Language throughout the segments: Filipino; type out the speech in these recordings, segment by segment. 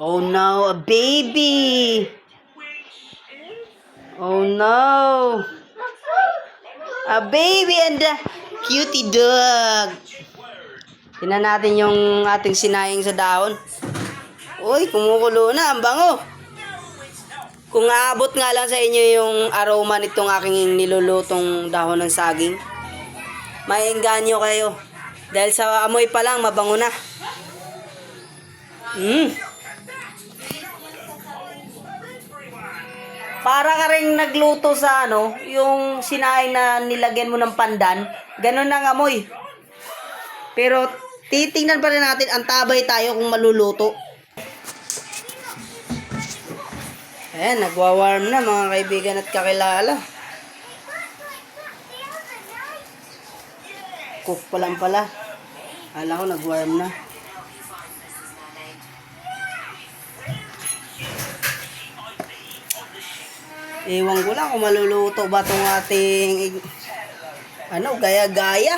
Oh no, a baby! Oh no! A baby and a cutie dog! Tingnan natin yung ating sinayang sa dahon. Uy, kumukulo na. Ang bango. Kung aabot nga lang sa inyo yung aroma nitong aking nilulutong dahon ng saging, maengganyo kayo. Dahil sa amoy pa lang, mabango na. Mm. Para ka rin nagluto sa ano, yung sinaing na nilagyan mo ng pandan, ganun ang amoy. Pero titingnan pa rin natin, ang tabay tayo kung maluluto. Ayan, nagwa-warm na mga kaibigan at kakilala. Cook pa lang pala. Kala ko nag-warm na. Ewan ko lang kung maluluto ba itong ating ano, gaya-gaya.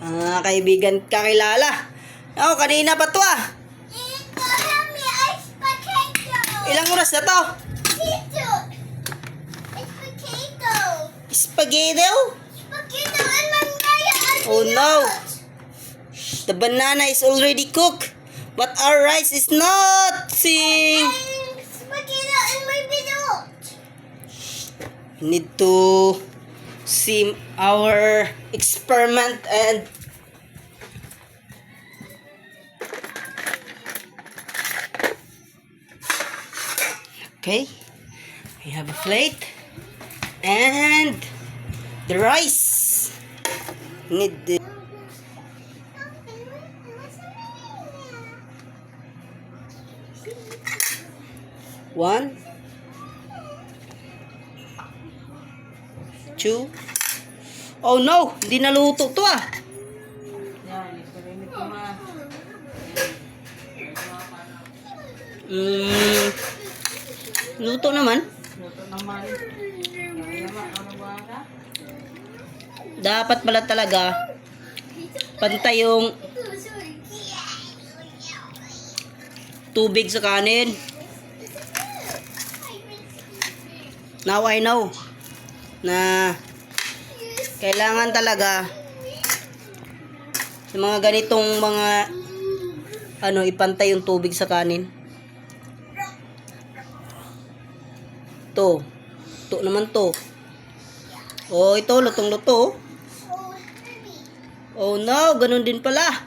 Mga kaibigan kakilala. Ako, kanina pa to ah. Potato. Ilang oras na to? Tito, it's potato. Spaghetti? Potato and mamaya and Oh, no. The banana is already cooked. But our rice is not. Sing. Need to see our experiment and okay. We have a plate and the rice. Need the one two oh no. Hindi naluto to ah. Mm, luto naman. Dapat pala talaga pantay yung tubig sa kanin. Now I know na kailangan talaga sa mga ganitong mga ano ipantay yung tubig sa kanin. To. To naman to. Oh, ito lutong luto. Oh, no, ganun din pala.